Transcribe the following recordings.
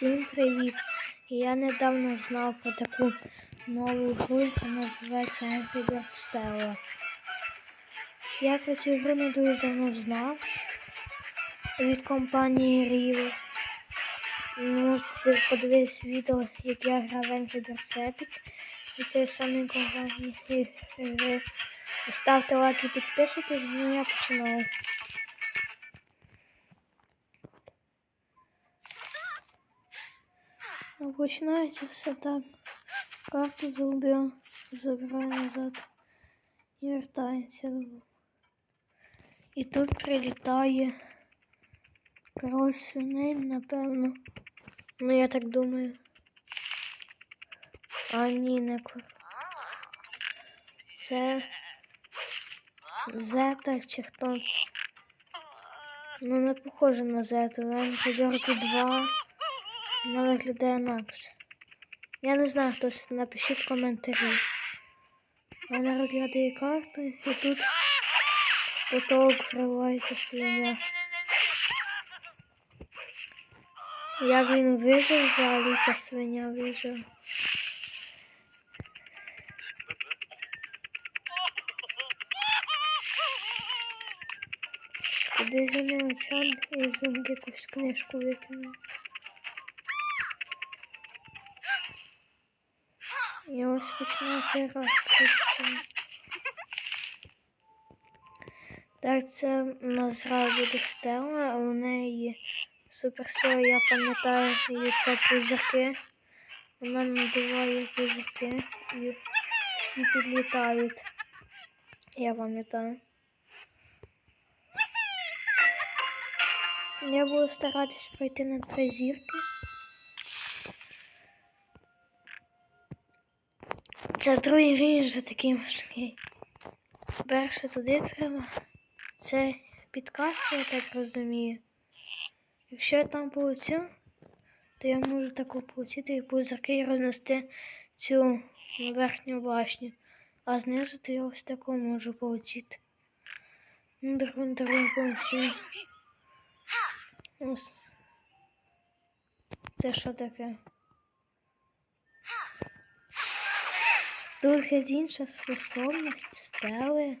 Всім привіт! Я недавно знав про таку нову гру, яка називається Angry Birds Stella. Я про цю гру не дуже давно знав від компанії River. Можете подивитися відео, як я грав в Angry Birds Epic і цієї самої компанії. Ставте лайк і підписуйтесь, ну я починаю. Починається все так. Карту загубив, забираю назад і вертається. І тут прилітає король свиней, напевно. Ну, я так думаю. А ні, не кор. Це Зета чи хто це? Ну, не похоже на Зету. Angry Birds 2 вона виглядає інакше. Я не знаю, хтось напишіть коментарі. Вона розглядає карту і тут в потолок вривається свиня. Як він вижив взагалі, ця свиня вижив. Куди за ним сяд і з якусь книжку викине. І ось починається розкрутися. Так, це у нас зараз буде стела, у неї суперсила, я пам'ятаю, її це пузирки. Вона надуває пузирки і всі підлітають. Я пам'ятаю. Я буду старатись пройти на три зірки. Це другий рівень вже такий важкий. Перше туди треба. Це підказка, я так розумію. Якщо я там получу, то я можу таку отримати і пузырки і рознести цю верхню башню. А знизу то я ось таку можу отримати. Ну, другу, другу получив. Ось. Це що таке? Тут якась інша способність стели.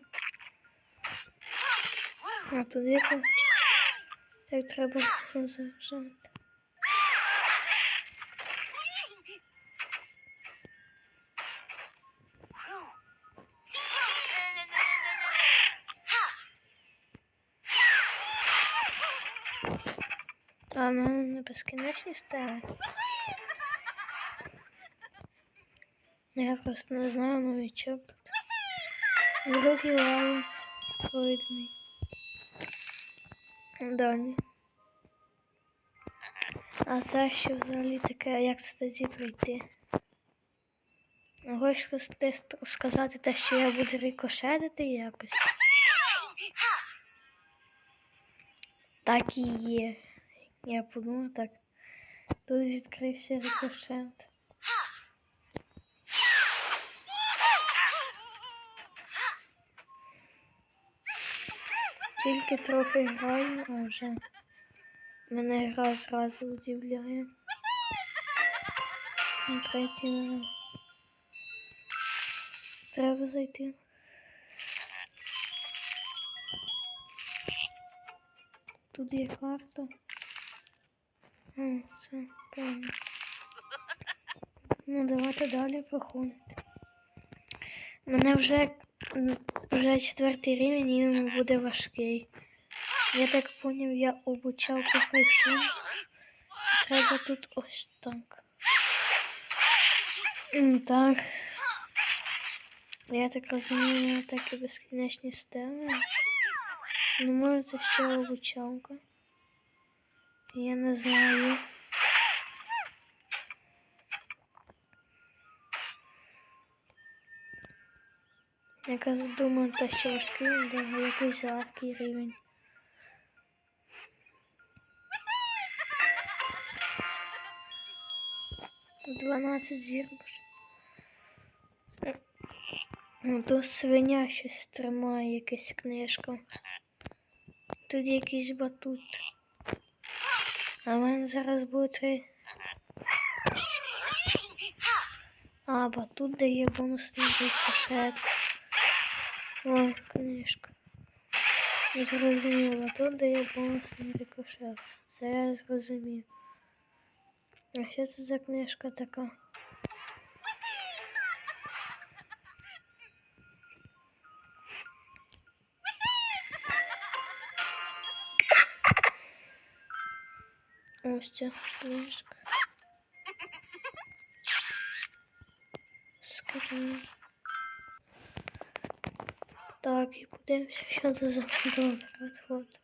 А туди так, так треба зажати. А мене не безкінечні стели. Я просто не знаю новичок тут. Другий лаву пройдений. Далі. А це що взагалі таке, як це тоді пройти? Хочеш сказати те, що я буду рикошетити якось? Так і є. Я подумав так. Тут відкрився рикошет. Тільки трохи граю, а вже мене гра зразу удивляє. На треба зайти. Тут є карта. О, це правильно. Ну, давайте далі проходити. Мене вже вже четвертий рівень і він буде важкий. Я так поняв, я обучалку пройшов. Треба тут ось так. Так. Я так розумію, так і безкінечні стели. Ну, може це ще обучалка. Я не знаю. Якраз думаю, те, що важкий, да, якийсь легкий рівень. Дванадцять зірок. Ну, то свиня щось тримає, якась книжка. Тут якийсь батут. А в мене зараз буде три А, бо тут дає бонусний рикошет. Ой, книжка. Зрозуміло, тут дає бонусний рикошет. Це я зрозумів. А що це за книжка така? Ось ця книжка. Скрін. Так, і подивимося, що це за от.